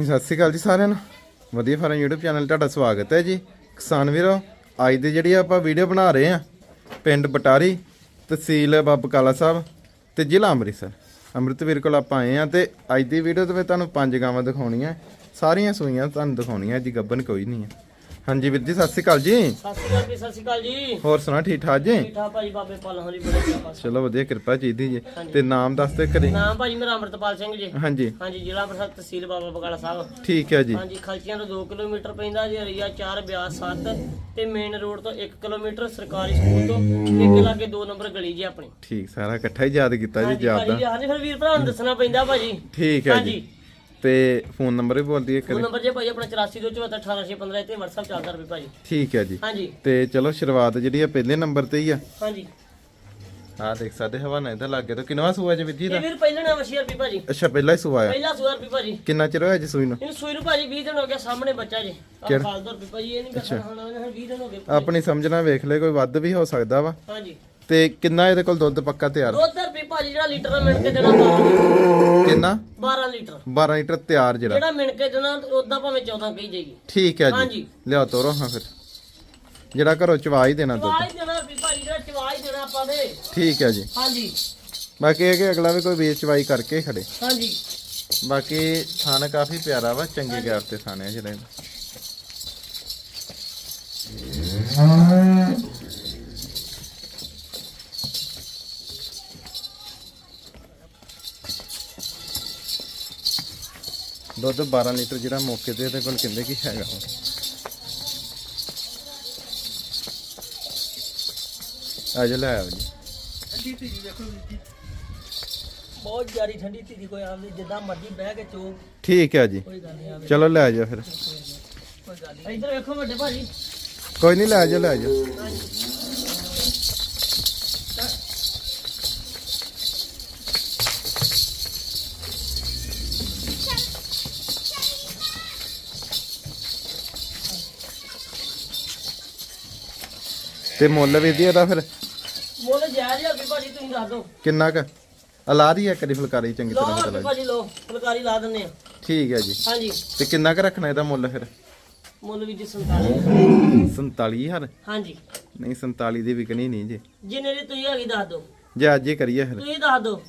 ਜੀ, ਸਤਿ ਸ਼੍ਰੀ ਅਕਾਲ ਜੀ ਸਾਰਿਆਂ ਨੂੰ। ਵਧੀਆ ਫਾਰਮ YouTube ਚੈਨਲ ਤੁਹਾਡਾ ਸਵਾਗਤ ਹੈ ਜੀ। ਕਿਸਾਨ ਵੀਰੋ ਅੱਜ ਦੀ ਜਿਹੜੀ ਆਪਾਂ ਵੀਡੀਓ ਬਣਾ ਰਹੇ ਆ ਪਿੰਡ ਬਟਾਰੀ ਤਹਿਸੀਲ ਬਾਬ ਕਾਲਾ ਸਾਹਿਬ ਤੇ ਜ਼ਿਲ੍ਹਾ ਅੰਮ੍ਰਿਤਸਰ। ਅੰਮ੍ਰਿਤਵੀਰ ਕੋਲ ਆਪਾਂ ਆਏ ਆ ਤੇ ਅੱਜ ਦੀ ਵੀਡੀਓ ਤੇ ਮੈਂ ਤੁਹਾਨੂੰ ਪੰਜ ਗਾਵਾਂ ਦਿਖਾਉਣੀਆਂ ਸਾਰੀਆਂ ਸੂਈਆਂ ਤੁਹਾਨੂੰ ਦਿਖਾਉਣੀਆਂ ਜੀ ਗੱਬਨ ਕੋਈ ਨਹੀਂ ਹੈ। ਹਾਂਜੀ ਵੀਰ ਜੀ ਸਤਿ ਸ਼੍ਰੀ ਅਕਾਲ ਜੀ। ਸਤਿ ਸ਼੍ਰੀ ਅਕਾਲ ਜੀ ਸਤਿ ਸ਼੍ਰੀ ਅਕਾਲ ਜੀ। ਹੋਰ ਸੁਣਾ ਠੀਕ ਠਾਕ ਜੀ? ਠੀਕ ਠਾਕ ਭਾਜੀ ਬਾਬੇ ਪਾਲ ਹਰੀ ਬੜੇ ਕਿਰਪਾ ਚਲੋ ਵਧੀਆ ਕਿਰਪਾ ਚਾਹੀਦੀ ਜੀ। ਤੇ ਨਾਮ ਦੱਸ ਦੇ ਕਰੇ ਨਾਮ ਭਾਜੀ ਮੇਰਾ ਅਮਰਤਪਾਲ ਸਿੰਘ ਜੀ। ਹਾਂਜੀ। ਹਾਂਜੀ ਜ਼ਿਲ੍ਹਾ ਅੰਮ੍ਰਿਤਸਰ ਤਹਿਸੀਲ ਬਾਬਾ ਬਕਾਲਾ ਸਾਹਿਬ। ਠੀਕ ਹੈ ਜੀ। ਹਾਂਜੀ ਖਲਚੀਆਂ ਤੋਂ 2 ਕਿਲੋਮੀਟਰ ਪੈਂਦਾ ਜੀ ਹਰੀਆ 4 ਬਿਆਸ 7 ਤੇ ਮੇਨ ਰੋਡ ਤੋਂ 1 ਕਿਲੋਮੀਟਰ ਸਰਕਾਰੀ ਸਕੂਲ ਤੋਂ ਇੱਕ ਲਾਗੇ 2 ਨੰਬਰ ਗਲੀ ਜੀ ਆਪਣੀ। ਠੀਕ ਸਾਰਾ ਇਕੱਠਾ ਹੀ ਯਾਦ ਕੀਤਾ ਜੀ ਯਾਦ ਦਾ। ਹਾਂਜੀ ਫਿਰ ਵੀਰ ਭਰਾ ਨੂੰ ਦੱਸਣਾ ਪੈਂਦਾ ਭਾਜੀ। ਠੀਕ ਹੈ ਜੀ। ਤੇ ਫੋਨ ਨੰਬਰ ਵੀ ਬੋਲ ਦਈਏ ਕਰੇ ਨੰਬਰ ਜੇ ਭਾਜੀ ਆਪਣਾ 8424181615 ਤੇ WhatsApp ਚੱਲਦਾ ਰਵੇ ਭਾਜੀ ਠੀਕ ਹੈ ਜੀ। ਹਾਂਜੀ। ਤੇ ਚਲੋ ਸ਼ੁਰੂਆਤ ਜਿਹੜੀ ਆ ਪਹਿਲੇ ਨੰਬਰ ਤੇ ਹੀ ਆ। ਹਾਂਜੀ। ਆ ਦੇਖ ਸਕਦੇ ਹਵਾਨਾ ਇਹਦਾ ਲੱਗੇ ਤਾਂ ਕਿੰਨਵਾ ਸੂਆ ਜੀ ਵਿੱਜੀ ਇਹ ਦਾ? ਵੀਰ ਪਹਿਲਾਂ ਨਾ ਵਸ਼ੀਰ ਵੀ ਭਾਜੀ। ਅੱਛਾ ਪਹਿਲਾ ਹੀ ਸੂਆ ਆ। ਪਹਿਲਾ ਸੁਆਰ ਵੀ ਭਾਜੀ। ਕਿੰਨਾ ਚਿਰ ਹੋਇਆ ਜੀ ਸੂਈ ਨੂੰ? ਇਹਨੂੰ ਸੂਈ ਨੂੰ ਭਾਜੀ 20 ਦਿਨ ਹੋ ਗਿਆ ਸਾਹਮਣੇ ਬੱਚਾ ਜੀ। ਆਹ ਕਿਹੜਾ? ਖਾਲਦਰ ਵੀ ਭਾਜੀ ਇਹ ਨਹੀਂ ਕਰਨਾ ਹੁਣ ਉਹਨੇ 20 ਦਿਨ ਹੋ ਗਏ। ਆਪਣੀ ਸਮਝਣਾ ਵੇਖ ਲੈ ਕੋਈ ਵੱਧ ਵੀ ਹੋ ਸਕਦਾ ਵਾ। ਹਾਂਜੀ। ਤੇ ਕਿੰਨਾ ਇਹਦੇ ਕੋਲ ਦੁੱਧ ਪੱਕਾ ਤਿਆਰ? ਦੁੱਧ ਰੁਪਏ ਭਾਜੀ ਜਿਹੜਾ ਲੀਟਰ ਦਾ ਮਿਣ ਕੇ ਦੇਣਾ 12 ਲੀਟਰ। ਕਿੰਨਾ? 12 ਲੀਟਰ। 12 ਲੀਟਰ ਤਿਆਰ ਜਿਹੜਾ। ਜਿਹੜਾ ਮਿਣ ਕੇ ਦੇਣਾ ਉਦਾਂ ਭਾਵੇਂ 14 ਕਹੀ ਜਾਏਗੀ ਠੀਕ ਹੈ ਜੀ। ਹਾਂਜੀ। ਲਿਆਓ ਤੋਰੋ ਹਾਂ ਫਿਰ। ਜਿਹੜਾ ਘਰੋਂ ਚਵਾ ਹੀ ਦੇਣਾ ਦੁੱਧ। ਚਵਾ ਹੀ ਦੇਣਾ ਰੁਪਏ ਭਾਜੀ ਜਿਹੜਾ ਚਵਾ ਹੀ ਦੇਣਾ ਆਪਾਂ ਦੇ ਠੀਕ ਹੈ ਜੀ। ਹਾਂਜੀ। ਬਾਕੀ ਇਹ ਕਿ ਅਗਲਾ ਵੀ ਕੋਈ ਵੇਚ ਚਵਾਈ ਕਰਕੇ ਹੀ ਖੜੇ। ਹਾਂਜੀ। ਬਾਕੀ ਥਾਣਾ ਕਾਫੀ ਪਿਆਰਾ ਵਾ ਚੰਗੇ ਗੈਪ ਤੇ ਥਾਣੇ ਆ ਜਿਹੜੇ ਦੁੱਧ 12 ਲੀਟਰ ਜਿਹੜਾ ਮੌਕੇ ਤੇ ਇਹਦੇ ਕੋਲ ਕਹਿੰਦੇ ਕੀ ਹੈਗਾ। ਆ ਜਾ ਲੈ ਆਓ ਜੀ। ਬਹੁਤ ਜ਼ਿਆਦੀ ਠੰਡੀ ਧੀਰੀ ਕੋਈ ਆਉਂਦੀ ਜਿੱਦਾਂ ਮਰਜ਼ੀ ਬਹਿ ਕੇ ਚੋ। ਠੀਕ ਹੈ ਜੀ। ਕੋਈ ਗੱਲ ਨਹੀਂ ਆਵੇ ਚਲੋ ਲੈ ਜਾ ਫਿਰ। ਕੋਈ ਗੱਲ ਨਹੀਂ। ਇੱਧਰ ਵੇਖੋ ਵੱਡੇ ਭਾਜੀ। ਕੋਈ ਨਹੀਂ ਲੈ ਜਾ ਲੈ ਜਾ ਤੇ ਮੁੱਲ ਵੀ ਦੀ ਇਹਦਾ ਫਿਰ? ਮੁੱਲ ਜਾਇਜ਼ ਆ ਵੀ ਭਾਜੀ ਤੁਸੀਂ ਦੱਸ ਦਿਓ। ਕਿੰਨਾ ਕ? ਅਲਾ ਦੀ ਹੈ ਕਰੀ ਫੁਲਕਾਰੀ ਚੰਗੀ ਤਰ੍ਹਾਂ ਰੁਪਏ ਚਲਾ ਭਾਜੀ ਲੋ ਫੁਲਕਾਰੀ ਲਾ ਦਿੰਨੇ ਆ। ਠੀਕ ਹੈ ਜੀ। ਹਾਂਜੀ। ਤੇ ਕਿੰਨਾ ਕ ਰੱਖਣਾ ਇਹਦਾ ਮੁੱਲ ਫਿਰ? ਮੁੱਲ ਵੀ ਜੀ 47 47000 ਹਾਂਜੀ। ਨਹੀਂ 47 ਦੀ ਵਿਕਣੀ ਨਹੀਂ ਜੀ। ਜਿੰਨੇ ਦੀ ਤੁਸੀਂ ਹੈਗੀ ਦੱਸ ਦਿਓ। ਜੇ ਅੱਜ ਹੀ ਕਰੀਏ ਫਿਰ। ਤੁਸੀਂ ਦੱਸ ਦਿਓ।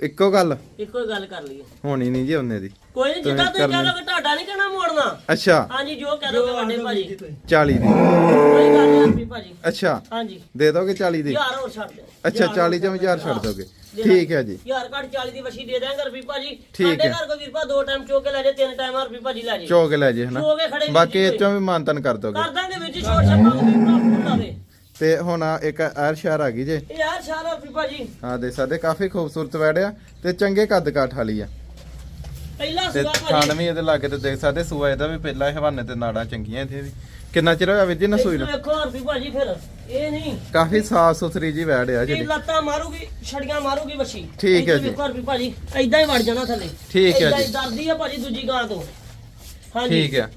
ਇੱਕੋ ਗੱਲ? ਇੱਕੋ ਹੀ ਗੱਲ ਕਰ ਲਈਏ। ਹੋਣੀ ਨਹੀਂ ਜੀ ਉਹਨੇ ਦੀ। ਕੋਈ ਨਹੀਂ ਜਿੱਦਾਂ ਤੁਸੀਂ ਕਰਨੀ। ਕਹੋਗੇ ਤੁਹਾਡਾ ਨਹੀਂ ਕਹਿਣਾ ਮੋੜਨਾ। ਅੱਛਾ। ਹਾਂਜੀ ਜੋ ਕਹਿ ਦੋਗੇ ਵੱਡੇ ਭਾਜੀ। 40 ਦੀ। ਕੋਈ ਗੱਲ ਨਹੀਂ ਆਪੀ ਭਾਜੀ। ਅੱਛਾ। ਹਾਂਜੀ। ਦੇ ਦੋਗੇ 40 ਦੀ? ਯਾਰ ਹੋਰ ਛੱਡ ਦਿਓ। ਅੱਛਾ 40 ਚੋਂ 1000 ਛੱਡ ਦੋਗੇ। ਠੀਕ ਹੈ ਜੀ। ਯਾਰ ਘੱਟ 40 ਦੀ ਵਸ਼ੀ ਦੇ ਦਾਂਗੇ ਰੁਪਏ ਭਾਜੀ। ਠੀਕ ਸਾਡੇ ਹੈ। ਘਰ ਕੋ ਵੀਰਪਾ ਦੋ ਟਾਈਮ ਚੋ ਕੇ ਲੈ ਜੇ ਤਿੰਨ ਟਾਈਮ ਰੁਪਏ ਭਾਜੀ ਲੈ ਜੇ। ਚੋਕ ਲੈ ਜੇ ਹਨਾ? ਚੋ ਕੇ ਖੜੇ ਬਾਕੀ ਇਹ ਚੋਂ ਵੀ ਮਾਨਤਨ ਕਰ ਦੋਗੇ। ਕਰ ਛੋਟ ਵੀਰਪਾ ਤੇ ਹੁਣ ਆਹ ਇੱਕ ਐਰ ਸ਼ਹਿਰ ਆ ਗਈ ਜੇ। ਇਹ ਯਾਰ ਸਾਰਾ ਰੁਪਏ ਭਾਜੀ। ਆ ਦੇ ਸਾਡੇ ਕਾਫੀ ਖੂਬਸੂਰਤ ਵੜਿਆ ਤੇ ਚੰਗੇ ਕੱਦ ਕਾਠ ਵਾਲੀ ਆ। ਪਹਿਲਾ ਤੇ ਸੁਆ ਥਣ ਭਾਜੀ ਵੀ ਇਹਦੇ ਲਾਗੇ ਤੇ ਦੇਖ ਸਕਦੇ ਸੂਆ ਇਹਦਾ ਵੀ ਪਹਿਲਾਂ ਹਵਾਨੇ ਤੇ ਨਾੜਾਂ ਚੰਗੀਆਂ ਇੱਥੇ ਵੀ ਕਿੰਨਾ ਚਿਰ ਹੋਇਆ ਵੀਰ ਜੀ ਨਾ ਸੂਈ ਨੂੰ? ਵੇਖੋ ਰੁਪਏ ਭਾਜੀ ਫਿਰ ਇਹ ਨਹੀਂ। ਕਾਫੀ ਸਾਫ਼ ਸੁਥਰੀ ਜੀ ਵੜ ਆ ਇਹ ਜਿਹੜੀ ਲੱਤਾਂ ਮਾਰੂਗੀ ਛੜੀਆਂ ਮਾਰੂਗੀ ਠੀਕ ਹੈ ਜੀ। ਵੇਖੋ ਰੁਪਏ ਭਾਜੀ ਐਦਾਂ ਹੀ ਵੜ ਜਾਣਾ ਥੱਲੇ। ਠੀਕ ਹੈ ਏਦਾਂ ਜੀ। ਹੀ ਡਰਦੀ ਆ ਭਾਜੀ ਦੂਜੀ ਗਾਂ ਤੋਂ। ਹਾਂਜੀ। ਠੀਕ ਆ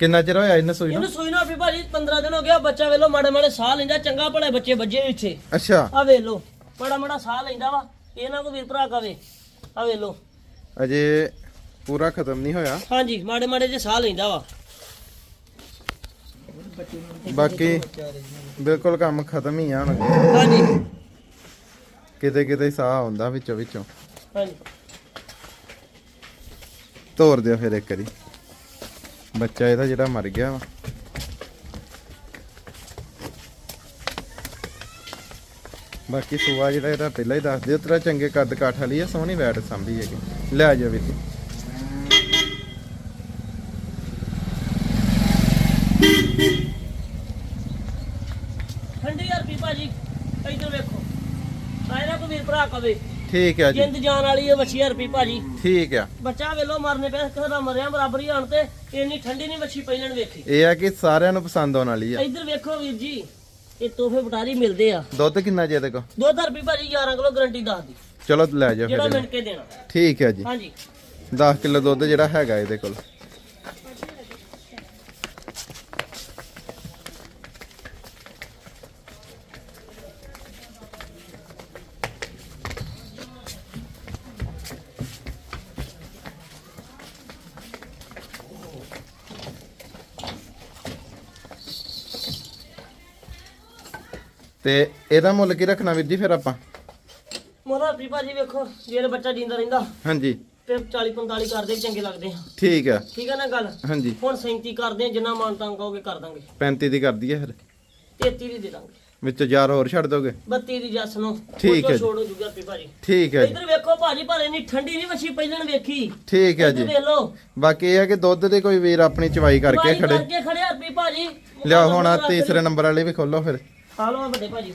ਕਿੰਨਾ ਚਿਰ ਹੋਇਆ ਇਹਨਾਂ ਸੂਈ ਨੂੰ? ਇਹਨੂੰ ਸੂਈ ਨਾ ਵੀ ਭਾਜੀ 15 ਦਿਨ ਹੋ ਗਿਆ ਬੱਚਾ ਵੇਲੋ ਮਾੜੇ ਮਾੜੇ ਸਾਹ ਲੈਂਦਾ ਚੰਗਾ ਭਲੇ ਬੱਚੇ ਵੱਜੇ ਇੱਥੇ। ਅੱਛਾ। ਆ ਵੇਲੋ ਮਾੜਾ ਮਾੜਾ ਸਾਹ ਲੈਂਦਾ ਵਾ। ਇਹਨਾਂ ਕੋ ਵੀਰ ਭਰਾ ਕਵੇ। ਆ ਵੇਲੋ ਅਜੇ ਪੂਰਾ ਖਤਮ ਨਹੀਂ ਹੋਇਆ। ਹਾਂਜੀ ਮਾੜੇ ਮਾੜੇ ਜੇ ਸਾਹ ਲੈਂਦਾ ਵਾ। ਬਾਕੀ ਬਿਲਕੁਲ ਕੰਮ ਖਤਮ ਹੀ ਆ ਹੁਣ। ਹਾਂਜੀ। ਕਿਤੇ ਕਿਤੇ ਸਾਹ ਆਉਂਦਾ ਵਿੱਚੋਂ ਵਿੱਚੋਂ। ਹਾਂਜੀ। ਤੋੜ ਦਿਓ ਫਿਰ ਇੱਕ ਵਾਰੀ। ਬੱਚਾ ਇਹਦਾ ਜਿਹੜਾ ਮਰ ਗਿਆ ਵਾ। ਬਾਕੀ ਸੂਆ ਜਿਹੜਾ ਇਹਦਾ ਪਹਿਲਾਂ ਹੀ ਦੱਸ ਦਿਓ ਤੇਰਾ ਚੰਗੇ ਕੱਦ ਕਾਠ ਵਾਲੀ ਆ ਸੋਹਣੀ ਵੈਟ ਸੰਭੀ ਹੈਗੀ। ਲੈ ਜਾ ਵੀਰ ਠੰਡੀ ਯਾਰ ਵੀ ਭਾਜੀ ਇੱਧਰ ਵੇਖੋ। ਆਇਰਾ ਕੋ ਵੀਰ ਭਰਾ ਕਵੇ। ਠੀਕ ਹੈ ਜੀ। ਜਿੰਦ ਜਾਨ ਵਾਲੀ ਇਹ ਵੱਛੀ ਹਰਪੀ ਭਾਜੀ। ਠੀਕ ਆ। ਬੱਚਾ ਵੇਲੋ ਮਰਨੇ ਪਿਆ ਕਿਸੇ ਦਾ ਮਰਿਆ ਬਰਾਬਰ ਹੀ ਹਣ ਤੇ ਇੰਨੀ ਠੰਡੀ ਨਹੀਂ ਵੱਛੀ ਪਹਿਲਣ ਵੇਖੀ। ਇਹ ਆ ਕਿ ਸਾਰਿਆਂ ਨੂੰ ਪਸੰਦ ਆਉਣ ਵਾਲੀ ਆ। ਇੱਧਰ ਵੇਖੋ ਵੀਰ ਜੀ ਇਹ ਤੋਹਫੇ ਬਟਾਰੀ ਮਿਲਦੇ ਆ। ਦੁੱਧ ਕਿੰਨਾ ਜੇ ਇਹਦੇ ਕੋ ਦੋ ਰੁਪਏ ਭਾਜੀ 11 ਕਿਲੋ ਗਰੰਟੀ ਦੱਸ ਦੀ। ਚਲੋ ਲੈ ਜਾ ਜਿਹੜਾ ਫਿਰ। ਕੇ ਦੇਣਾ। ਠੀਕ ਹੈ ਜੀ। ਹਾਂਜੀ। 10 ਕਿਲੋ ਦੁੱਧ ਜਿਹੜਾ ਹੈਗਾ ਇਹਦੇ ਕੋਲ। ਤੇ ਇਹਦਾ ਮੁੱਲ ਕੀ ਰੱਖਣਾ ਵੀਰ ਜੀ ਫਿਰ ਆਪਾਂ? ਮੋਲਾ ਵੀ ਭਾਜੀ ਵੇਖੋ ਜੇ ਬੱਚਾ ਜਿੰਦਾ ਰਹਿੰਦਾ ਹਾਂਜੀ। ਤੇ 40 45 ਕਰਦੇ ਚੰਗੇ ਲੱਗਦੇ ਆ। ਠੀਕ ਆ। ਠੀਕ ਆ ਨਾ ਗੱਲ? ਹਾਂਜੀ। ਹੁਣ 37 ਕਰਦੇ ਆ ਜਿੰਨਾ ਮਾਨ ਤਾਂ ਕਹੋਗੇ ਕਰ ਦਾਂਗੇ। 35 ਦੀ ਕਰ ਦਈਏ ਫਿਰ? 33 ਦੀ ਦੇ ਦਾਂਗੇ। ਵਿੱਚ 1000 ਹੋਰ ਛੱਡ ਦੋਗੇ? 32 ਦੀ ਜੱਸ ਨੂੰ। ਠੀਕ ਹੈ। ਛੋੜ ਹੋ ਜੂਗਾ ਵੀ ਭਾਜੀ। ਠੀਕ ਹੈ ਇੱਧਰ ਵੇਖੋ ਭਾਜੀ ਪਰ ਇੰਨੀ ਠੰਡੀ ਨਹੀਂ ਵਛੀ ਪਹਿਲਾਂ ਵੇਖੀ। ਠੀਕ ਹੈ ਜੀ। ਵੇਖ ਲਓ। ਬਾਕੀ ਇਹ ਹੈ ਕਿ ਦੁੱਧ ਦੇ ਕੋਈ ਵੀਰ ਆਪਣੀ ਚਵਾਈ ਕਰਕੇ ਖੜੇ। ਕਰਕੇ ਖੜਿਆ ਵੀ ਭਾਜੀ। ਲਿਆ ਹੁਣ ਤੀਸਰੇ ਨੰਬਰ ਵਾਲੇ ਵੀ ਖੋਲੋ ਫਿਰ। ਆ ਲਓ ਆਹ ਵੱਡੇ ਭਾਜੀ।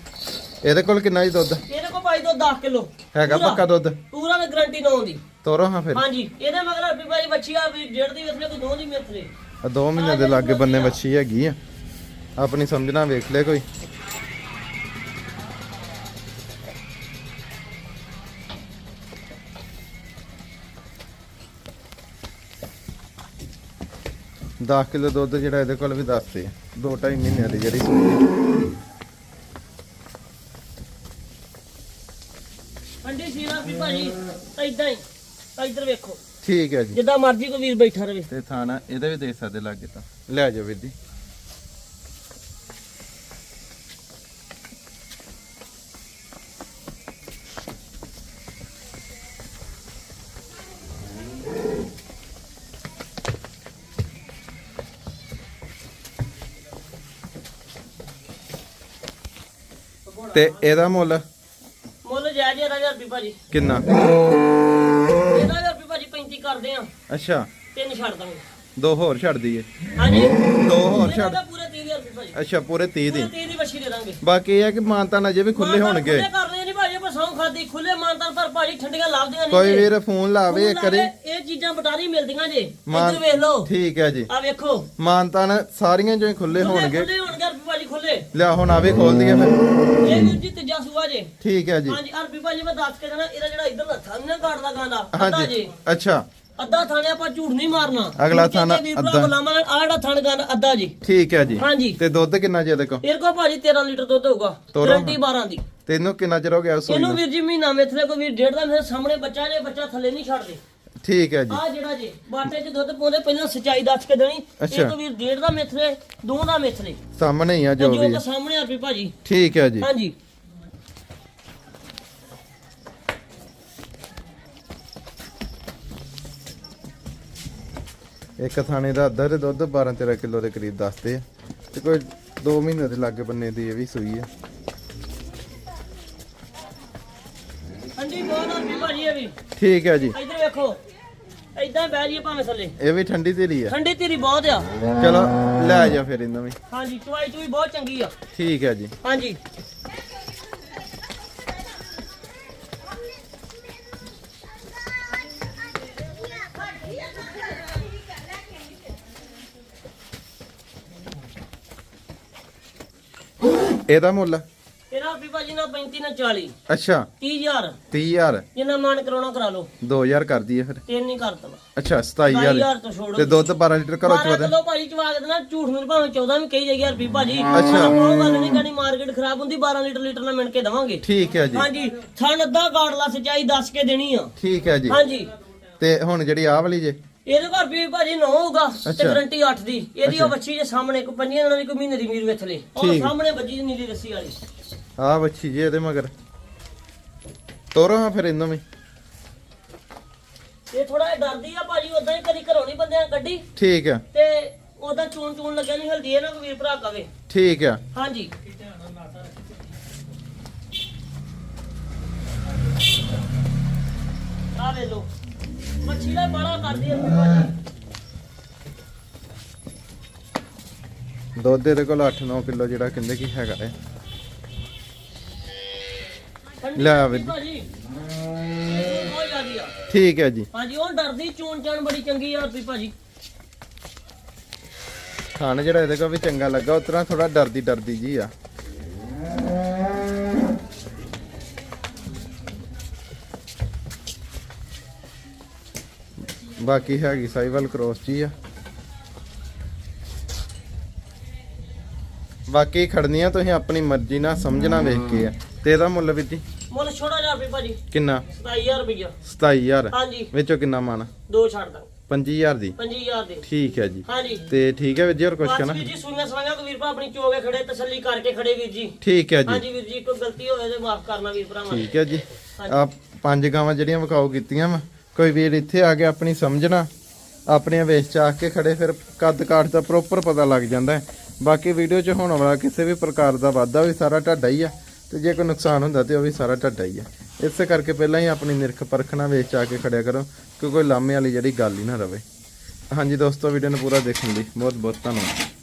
ਇਹਦੇ ਕੋਲ ਕਿੰਨਾ ਜੀ ਦੁੱਧ? ਇਹਦੇ ਕੋਲ ਭਾਈ ਤੋਂ 10 ਕਿਲੋ। ਹੈਗਾ ਪੱਕਾ ਦੁੱਧ? ਪੂਰਾ ਮੈਂ ਗਰੰਟੀ ਨਾ ਆਉਂਦੀ ਤੋਰੋ ਹਾਂ ਫਿਰ। ਹਾਂਜੀ ਇਹਦੇ ਮਗਰ ਵੀ ਭਾਈ ਬੱਚੀਆ ਵੀ ਡੇਢ ਦੀ ਵੇਖਲੇ ਕੋਈ ਦੋ ਦੀ ਮੇਤਰੇ ਆ ਦੋ ਮਹੀਨੇ ਦੇ ਲਾਗੇ ਬੰਨੇ ਵੱਛੀ ਹੈਗੀ ਆ। ਆਪਣੀ ਸਮਝਣਾ ਵੇਖ ਲੈ ਕੋਈ। ਦਸ ਕਿਲੋ ਦੁੱਧ ਜਿਹੜਾ ਇਹਦੇ ਕੋਲ ਵੀ ਦੱਸਦੇ ਆ। ਦੋ ਢਾਈ ਮਹੀਨਿਆਂ ਦੀ ਜਿਹੜੀ ਸੂਈ। ਠੰਡੀ ਸੀਰਾ ਵੀ ਭਾਜੀ ਇਦਾਂ ਹੀ ਤਾਂ ਇੱਧਰ ਵੇਖੋ ਠੀਕ ਹੈ ਜੀ। ਜਿੱਦਾਂ ਮਰਜ਼ੀ ਕੋਈ ਵੀਰ ਬੈਠਾ ਰਵੇ। ਤੇ ਥਾਣਾ ਇਹਦਾ ਵੀ ਦੇ ਸਕਦੇ ਲਾਗੇ ਤਾਂ। ਲੈ ਜਾਓ ਵੀਰ ਜੀ। ਤੇ ਇਹਦਾ ਮੁੱਲ? ਮੁੱਲ ਜਾਇਜ਼ ਹੈ 1000 ਰੁਪਏ ਭਾਜੀ। ਕਿੰਨਾ ਇਹਦਾ 1000 ਰੁਪਏ ਭਾਜੀ 35 ਕਰਦੇ ਆ। ਅੱਛਾ। ਤਿੰਨ ਛੱਡ ਦਾਂਗੇ। ਦੋ ਹੋਰ ਛੱਡ ਦਈਏ। ਹਾਂਜੀ। ਦੋ ਹੋਰ ਇਹਦਾ ਛੱਡ। ਤਾਂ ਪੂਰੇ 30000 ਰੁਪਏ ਭਾਜੀ ਅੱਛਾ ਪੂਰੇ 30 ਦੀ। ਪੂਰੇ 30 ਦੀ ਬੱਛੀ ਦੇ ਦਾਂਗੇ। ਬਾਕੀ ਇਹ ਹੈ ਕਿ ਮਾਨਤਾ ਅਜੇ ਵੀ ਖੁੱਲੇ ਮਾਨਤਾਨ ਹੋਣਗੇ। ਖੁੱਲੇ ਕਰਨੇ ਨਹੀਂ ਭਾਜੀ ਆਪਾਂ ਸੌਂ ਖਾਦੀ ਖੁੱਲੇ ਮਾਨਤਾਨ ਪਰ ਭਾਜੀ ਠੰਡੀਆਂ ਲੱਭਦੀਆਂ ਨਹੀਂ ਕੋਈ ਜੇ। ਵੀਰ ਫੋਨ ਲਾਵੇ ਇੱਕ ਵਾਰੀ। ਇਹ ਚੀਜ਼ਾਂ ਬਟਾਰੀ ਮਿਲਦੀਆਂ ਜੇ। ਮਾਨ- ਇੱਧਰ ਵੇਖ ਲਓ। ਠੀਕ ਹੈ ਜੀ। ਆ ਵੇਖੋ। ਮਾਨਤਾਨ ਸਾਰੀਆਂ ਜੋ ਖੁੱਲੇ ਹੋਣਗੇ। ਖੁੱਲੇ ਖੁੱਲੇ ਲਿਆ ਹੁਣ ਆਵੇ ਖੋਲ ਦਈਏ ਫਿਰ। ਇਹ ਵੀਰ ਜੀ ਤੀਜਾ ਸੂਆ ਜੇ। ਠੀਕ ਹੈ ਜੀ। ਹਾਂਜੀ ਅਰਬੀ ਭਾਜੀ ਮੈਂ ਦੱਸ ਕੇ ਜਾਣਾ ਇਹਦਾ ਜਿਹੜਾ ਇੱਧਰ ਦਾ ਥਣ ਨਾ ਕਾਟਦਾ ਗਾਂਦਾ ਅੱਧਾ ਹਾਂਜੀ। ਜੇ। ਅੱਛਾ। ਅੱਧਾ ਥਾਣੇ ਆਪਾਂ ਝੂਠ ਨਹੀਂ ਮਾਰਨਾ। ਅਗਲਾ ਥਣ ਅੱਧਾ। ਆਹ ਜਿਹੜਾ ਥਣ ਗਾਂਦਾ ਅੱਧਾ ਜੀ। ਠੀਕ ਹੈ ਜੀ। ਹਾਂਜੀ। ਤੇ ਦੁੱਧ ਕਿੰਨਾ ਜੀ ਕੋ ਇਹਦੇ ਕੋਲ ਭਾਜੀ 13 ਲੀਟਰ ਦੁੱਧ ਹੋਊਗਾ ਤੋਰੋ ਗਰੰਟੀ 12 ਦੀ। ਤੈਨੂੰ ਕਿੰਨਾ ਚਿਰ ਹੋ ਗਿਆ ਸੂਈ ਇਹਨੂੰ ਨੂੰ? ਵੀਰ ਜੀ ਮਹੀਨਾ ਮੇਥਲੇ ਕੋ ਵੀਰ ਡੇਢ ਦਾ ਮੇਰੇ ਸਾਹਮਣੇ ਬੱਚਾ ਜੇ ਬੱਚਾ ਥੱਲੇ ਨਹੀਂ ਛੱਡਦੇ। ਠੀਕ ਹੈ ਜੀ। ਆ ਜਿਹੜਾ ਜੇ ਬਾਟੇ 'ਚ ਦੁੱਧ ਪਾਉਂਦੇ ਪਹਿਲਾਂ ਸਚਾਈ ਦੱਸ ਕੇ ਦੇਣੀ। ਅੱਛਾ। ਇੱਕ ਵੀਰ ਡੇਢ ਦਾ ਮੇਥਲੇ ਦੋ ਦਾ ਮੇਥਲੇ ਸਾਹਮਣੇ ਹੀ ਆ ਜੋ ਜੋ ਵੀ। ਕਿ ਹੈ। ਸਾਹਮਣੇ ਆ ਵੀ ਭਾਜੀ। ਠੀਕ ਹੈ ਜੀ। ਹਾਂਜੀ। ਇੱਕ ਥਾਣੇ ਦਾ ਅੱਧਾ ਤੇ ਦੁੱਧ 12 13 ਕਿਲੋ ਦੇ ਕਰੀਬ ਦੱਸਦੇ ਆ। ਤੇ ਕੋਈ 2 ਮਹੀਨੇ ਦੇ ਲਾਗੇ ਬੰਨੇ ਦੀ ਇਹ ਵੀ ਸੂਈ ਹੈ ਠੰਡੀ ਬਹੁਤ ਆ ਵੀ ਭਾਜੀ ਇਹ ਵੀ। ਠੀਕ ਹੈ ਜੀ। ਇੱਧਰ ਵੇਖੋ। ਏਦਾਂ ਬਹਿ ਜੀਏ ਭਾਵੇਂ ਥੱਲੇ। ਇਹ ਵੀ ਠੰਡੀ ਤੇਰੀ ਹੈ ਠੰਡੀ ਤੇਰੀ ਬਹੁਤ ਆ। ਚਲੋ ਲੈ ਜਾ ਫਿਰ ਇਹਨਾਂ ਵੀ। ਹਾਂਜੀ ਚੁਆਈ ਚੁਈ ਬਹੁਤ ਚੰਗੀ ਆ। ਠੀਕ ਹੈ ਜੀ। ਹਾਂਜੀ। ਇਹਦਾ ਮੁੱਲ? ਤੇਰਾ ਵੀ ਭਾਜੀ ਨਾ 35 ਨਾ 40 ਅੱਛਾ 30000 30000 ਜਿੰਨਾ ਮਨ ਕਰਾਉਣਾ ਕਰਾ ਲਓ। 2000 ਕਰ ਦਈਏ ਫਿਰ। ਤਿੰਨ ਨਹੀਂ ਕਰਤਾ ਅੱਛਾ 27000 27000 ਤੋਂ ਛੋੜੋ। ਤੇ ਦੁੱਧ 12 ਲੀਟਰ ਬਾਰਾਂ ਚਵਾਦੇ ਕਿਲੋ ਭਾਜੀ ਚਵਾ ਕੇ ਦੇਣਾ ਝੂਠ ਮੈਨੂੰ ਭਾਵੇਂ 14 ਵੀ ਕਹੀ ਜਾਈਏ ਰੁਪਈ ਭਾਜੀ। ਅੱਛਾ। ਉਹ ਗੱਲ ਨਹੀਂ ਕਹਣੀ ਮਾਰਕੀਟ ਖਰਾਬ ਹੁੰਦੀ 12 ਲੀਟਰ ਲੀਟਰ ਨਾਲ ਮਿਣ ਕੇ ਦਵਾਂਗੇ। ਠੀਕ ਹੈ ਜੀ। ਹਾਂਜੀ ਥਣ ਅੱਧਾ ਕਾਟ ਲਾ ਸਚਾਈ ਦੱਸ ਕੇ ਦੇਣੀ ਆ। ਠੀਕ ਹੈ ਜੀ। ਹਾਂਜੀ। ਤੇ ਹੁਣ ਜਿਹੜੀ ਆਹ ਵਾਲੀ ਜੇ? ਇਹਦੇ ਘਰ ਵੀ ਭਾਜੀ ਨੌ ਹੋਊਗਾ ਤੇ। ਗਰੰਟੀ 8 ਦੀ। ਇਹਦੀ ਉਹ ਬੱਚੀ ਦੇ ਸਾਹਮਣੇ ਕੋ ਪੰਜੀਆਂ ਦਿਨਾਂ ਦੀ ਕੋਈ ਮਹੀਨੇ ਦੀ ਮੀਰ ਵੇਖ ਲੈ। ਉਹ। ਸਾਹਮਣੇ ਬੱਜੀ ਦੀ ਨੀਲੀ ਰੱਸੀ ਵਾਲੀ। ਆਹ ਬੱਚੀ ਜੀ ਇਹਦੇ ਮਗਰ। ਤੋਰੋ ਹਾਂ ਫਿਰ ਇਹਨੂੰ ਵੀ। ਇਹ ਥੋੜਾ ਜਿਹਾ ਡਰਦੀ ਆ ਭਾਜੀ ਉਦਾਂ ਹੀ ਕਦੀ ਘਰੋਂ ਨਹੀਂ ਬੰਦਿਆਂ ਕੱਢੀ। ਠੀਕ ਹੈ ਤੇ ਉਦਾਂ ਚੂਨ ਚੂਨ ਲੱਗਿਆ ਨਹੀਂ ਹਲਦੀ ਇਹ ਨਾ ਕੋਈ ਵੀਰ ਭਰਾ ਕਵੇ। ਠੀਕ ਹੈ ਹਾਂਜੀ। ਆ ਲੋ ਮੱਛੀ ਦਾ ਬੜਾ ਕਰਦੀ ਆ ਭਾਜੀ। ਦੁੱਧ ਇਹਦੇ ਕੋਲ 8-9 ਕਿਲੋ ਜਿਹੜਾ ਕਹਿੰਦੇ ਕੀ ਹੈਗਾ ਹੈ। ਲੈ ਆਵੇ। ਭਾਜੀ। ਬਹੁਤ ਜ਼ਿਆਦੀ ਆ? ਠੀਕ ਹੈ ਜੀ। ਹਾਂਜੀ ਉਹ ਡਰਦੀ ਚੂਨ ਚਾਨ ਬੜੀ ਚੰਗੀ ਆ ਵੀ ਭਾਜੀ। ਖਾਣ ਜਿਹੜਾ ਇਹਦੇ ਕੋਲ ਵੀ ਚੰਗਾ ਲੱਗਾ ਉਤਰਾ ਥੋੜਾ ਡਰਦੀ ਡਰਦੀ ਜੀ ਆ। ਬਾਕੀ ਹੈਗੀ ਸਾਈਵਲ ਕ੍ਰੋਸ ਜੀ ਆ। ਬਾਕੀ ਖੜਨੀਆਂ ਤੁਸੀਂ ਆਪਣੀ ਮਰਜ਼ੀ ਨਾਲ ਸਮਝਣਾ ਵੇਖ ਕੇ ਆ। ਤੇ ਇਹਦਾ ਮੁੱਲ ਵੀ ਜੀ? ਮੁੱਲ ਛੋੜਾ ਜਾ ਵੀ ਭਾਜੀ। ਕਿੰਨਾ? 27000 ਰੁਪਇਆ 27000 ਹਾਂਜੀ। ਵਿੱਚੋਂ ਕਿੰਨਾ ਮਾਨ? ਦੋ ਛੱਡ ਦਾਂ 25000 ਦੀ? 25000 ਦੇ। ਠੀਕ ਹੈ ਜੀ। ਹਾਂਜੀ। ਤੇ ਠੀਕ ਹੈ ਵੀਰ ਜੀ ਹੋਰ ਕੁਛ ਬਸ ਕਹਿਣਾ? ਵੀਰ ਜੀ ਸੂਈਆਂ ਸਵਾਈਆਂ ਕੋ ਵੀਰ ਭਰਾ ਆਪਣੀ ਚੋਗੇ ਖੜੇ ਤਸੱਲੀ ਕਰਕੇ ਖੜੇ ਵੀਰ ਜੀ। ਠੀਕ ਹੈ ਜੀ। ਹਾਂਜੀ ਵੀਰ ਜੀ ਕੋਈ ਗਲਤੀ ਹੋਵੇ ਤੇ ਮਾਫ ਕਰਨਾ ਵੀਰ ਭਰਾਵਾਂ। ਠੀਕ ਹੈ ਜੀ। ਆ ਪੰਜ ਗਾਵਾਂ ਜਿਹੜੀਆਂ ਵਿਕਾਊ ਕੀਤੀਆਂ ਵਾ ਕੋਈ ਵੀਰ ਇੱਥੇ ਆ ਕੇ ਆਪਣੀ ਸਮਝਣਾ ਆਪਣੀਆਂ ਵੇਚ ਚ ਆ ਕੇ ਖੜੇ ਫਿਰ ਕੱਦ ਕਾਠ ਦਾ ਪ੍ਰੋਪਰ ਪਤਾ ਲੱਗ ਜਾਂਦਾ ਹੈ। ਬਾਕੀ ਵੀਡੀਓ 'ਚ ਹੋਣ ਵਾਲਾ ਕਿਸੇ ਵੀ ਪ੍ਰਕਾਰ ਦਾ ਵਾਧਾ ਵੀ ਸਾਰਾ ਢਾਡਾ ਹੀ ਆ। ਤੇ ਜੇ ਕੋਈ ਨੁਕਸਾਨ ਹੁੰਦਾ ਤੇ ਉਹ ਵੀ ਸਾਰਾ ਢਾਡਾ ਹੀ ਆ। ਇਸੇ ਕਰਕੇ ਪਹਿਲਾਂ ਹੀ ਆਪਣੀ ਨਿਰਖ ਪਰਖਣਾ ਵੇਚ ਚ ਆ ਕੇ ਖੜਿਆ ਕਰੋ ਕਿ ਕੋਈ ਲਾਮੇ ਵਾਲੀ ਜਿਹੜੀ ਗੱਲ ਹੀ ਨਾ ਰਵੇ। ਹਾਂਜੀ ਦੋਸਤੋ ਵੀਡੀਓ ਨੂੰ ਪੂਰਾ ਦੇਖਣ ਲਈ ਬਹੁਤ ਬਹੁਤ ਧੰਨਵਾਦ।